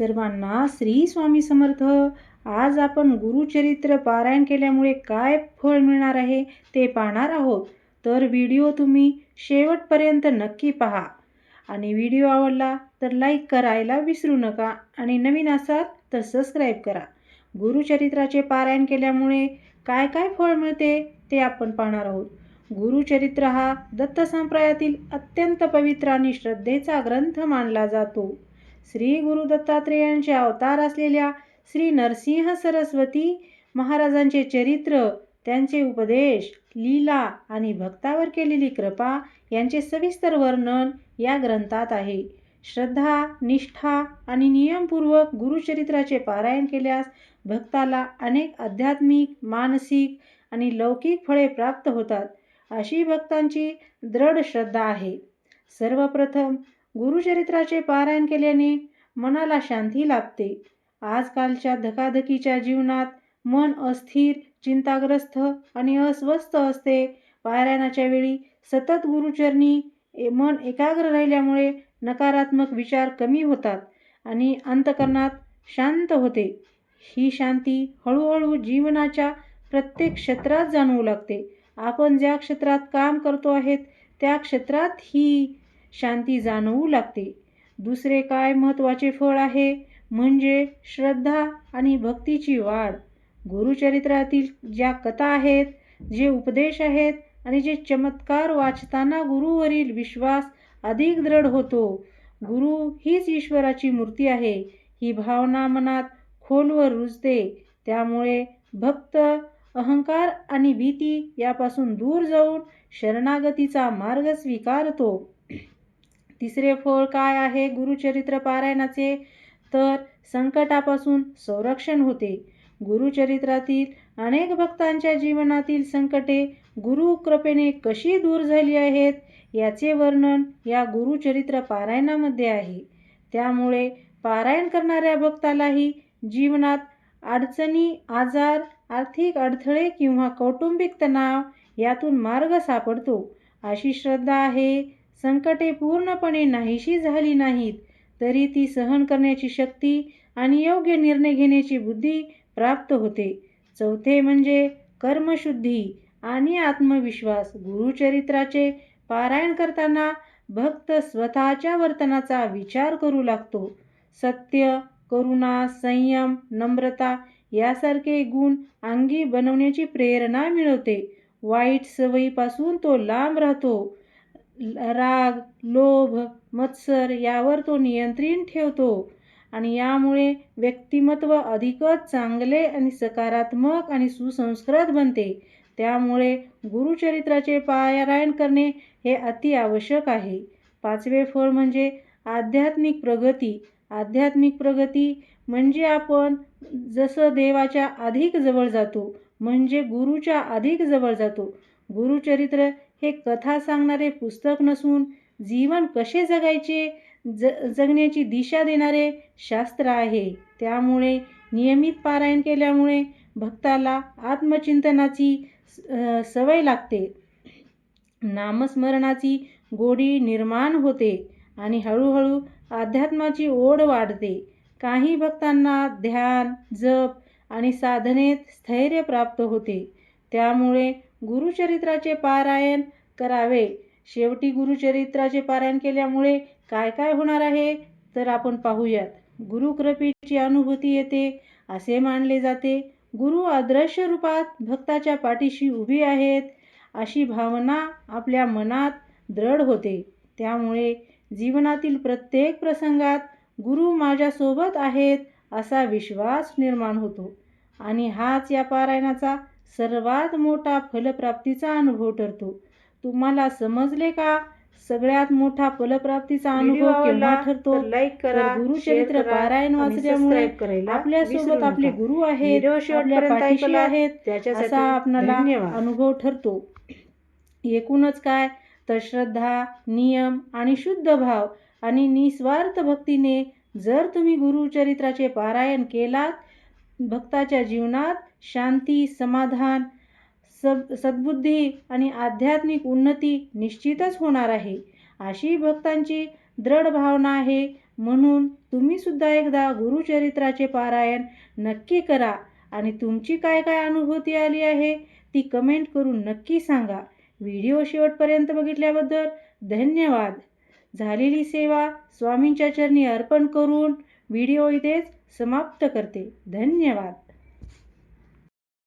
सर्वांना श्री स्वामी समर्थ. आज आपण गुरुचरित्र पारायण केल्यामुळे काय फळ मिळणार आहे ते पाहणार आहोत. तर व्हिडिओ तुम्ही शेवटपर्यंत नक्की पहा. आणि व्हिडिओ आवडला तर लाईक करायला विसरू नका आणि नवीन असाल तर सबस्क्राईब करा. गुरुचरित्राचे पारायण केल्यामुळे काय काय फळ मिळते ते आपण पाहणार आहोत. गुरुचरित्र हा दत्त संप्रदायातील अत्यंत पवित्र आणि श्रद्धेचा ग्रंथ मानला जातो. श्री गुरु दत्तात्रेयांचे अवतार असलेल्या श्री नरसिंह सरस्वती महाराजांचे चरित्र त्यांचे उपदेश लीला आणि भक्तावर केलेली कृपा यांचे सविस्तर वर्णन या ग्रंथात आहे. श्रद्धा निष्ठा आणि नियमपूर्वक गुरुचरित्राचे पारायण केल्यास भक्ताला अनेक आध्यात्मिक मानसिक आणि लौकिक फळे प्राप्त होतात अशी भक्तांची दृढ श्रद्धा आहे. सर्वप्रथम गुरुचरित्राचे पारायण केल्याने मनाला शांती लाभते. आजकालच्या धकाधकीच्या जीवनात मन अस्थिर चिंताग्रस्त आणि अस्वस्थ असते. पारायणाच्या वेळी सतत गुरुचरणी ए- मन एकाग्र राहिल्यामुळे नकारात्मक विचार कमी होतात आणि अंतकरणात शांत होते. ही शांती हळूहळू जीवनाच्या प्रत्येक क्षेत्रात जाणवू लागते. आपण ज्या क्षेत्रात काम करतो आहेत त्या क्षेत्रात ही शांती जाणवू लागते. दुसरे काय महत्त्वाचे फळ आहे? म्हणजे श्रद्धा आणि भक्तीची वाढ. गुरुचरित्रातील ज्या कथा आहेत जे उपदेश आहेत आणि जे चमत्कार वाचताना गुरुवरील विश्वास अधिक दृढ होतो. गुरु हीच ईश्वराची मूर्ती आहे. ही भावना मनात खोलवर रुजते. त्यामुळे भक्त अहंकार आणि भीती यापासून दूर जाऊन शरणागतीचा मार्ग स्वीकारतो. तिसरे फळ काय आहे? गुरुचरित्र पारायणाचे तर संकटापासून संरक्षण होते. गुरुचरित्रातील अनेक भक्तांच्या जीवनातील संकटे गुरु कृपेने कशी दूर झाली आहेत याचे वर्णन या गुरुचरित्र पारायणामध्ये आहे. त्यामुळे पारायण करणाऱ्या भक्तालाही जीवनात अडचणी आजार आर्थिक अडथळे किंवा कौटुंबिक तणाव यातून मार्ग सापडतो अशी श्रद्धा आहे संकटे पूर्णपणे नाहीशी झाली नाहीत तरी ती सहन करण्याची शक्ती आणि योग्य निर्णय घेण्याची बुद्धी प्राप्त होते. चौथे म्हणजे कर्मशुद्धी आणि आत्मविश्वास. गुरुचरित्राचे पारायण करताना भक्त स्वतःच्या वर्तनाचा विचार करू लागतो. सत्य करुणा संयम नम्रता यासारखे गुण अंगी बनवण्याची प्रेरणा मिळवते. वाईट सवयीपासून तो लांब राहतो. राग लोभ मत्सर यावर तो नियंत्रण ठेवतो आणि यामुळे व्यक्तिमत्व अधिकच चांगले आणि सकारात्मक आणि सुसंस्कृत बनते. त्यामुळे गुरुचरित्राचे पारायण करणे हे अति आवश्यक आहे. पाचवे फळ म्हणजे आध्यात्मिक प्रगती. आध्यात्मिक प्रगती म्हणजे आपण जसं देवाच्या अधिक जवळ जातो म्हणजे गुरुच्या अधिक जवळ जातो. गुरुचरित्र हे कथा सांगणारे पुस्तक नसून जीवन कसे जगायचे ज जगण्याची दिशा देणारे शास्त्र आहे. त्यामुळे नियमित पारायण केल्यामुळे भक्ताला आत्मचिंतनाची सवय लागते. नामस्मरणाची गोडी निर्माण होते आणि हळूहळू अध्यात्माची ओढ वाढते. काही भक्तांना ध्यान जप आणि साधनेत स्थैर्य प्राप्त होते. त्यामुळे गुरुचरित्राचे पारायण करावे. शेवटी गुरुचरित्राचे पारायण केल्यामुळे काय काय होणार आहे? तर आपण पाहूयात. गुरुकृपेची अनुभूती येते असे मानले जाते. गुरु अदृश्य रूपात भक्ताच्या पाठीशी उभी आहेत अशी भावना आपल्या मनात दृढ होते. त्यामुळे जीवनातील प्रत्येक प्रसंगात गुरु माझ्यासोबत आहेत असा विश्वास निर्माण होतो. आणि हाच या पारायणाचा सर्वात मोठा फलप्राप्तीचा अनुभव ठरतो. तुम्हाला समजले का? सगळ्यात मोठा फलप्राप्तीचा अनुभव केव्हा ठरतो? लाईक करा तर गुरुचरित्र पारायण वाचल्यामुळे आपल्यासोबत आपले. गुरु आहेत पाठीशी आहेत त्याच्यासाठी आपणाला धन्यवाद. अनुभव ठरतो. एकूणच काय? तर श्रद्धा नियम आणि शुद्ध भाव आणि निस्वार्थ भक्तीने जर तुम्ही गुरुचरित्राचे पारायण केलात भक्ताच्या जीवनात शांती समाधान सब सद्बुद्धी आणि आध्यात्मिक उन्नती निश्चितच होणार आहे. अशी भक्तांची दृढ भावना आहे. म्हणून तुम्ही सुद्धा एकदा गुरुचरित्राचे पारायण नक्की करा. आणि तुमची काय काय अनुभूती आली आहे ती कमेंट करून नक्की सांगा. व्हिडिओ शेवटपर्यंत बघितल्याबद्दल धन्यवाद. झालेली सेवा स्वामींच्या चरणी अर्पण करून व्हिडिओ इथेच समाप्त करते. धन्यवाद.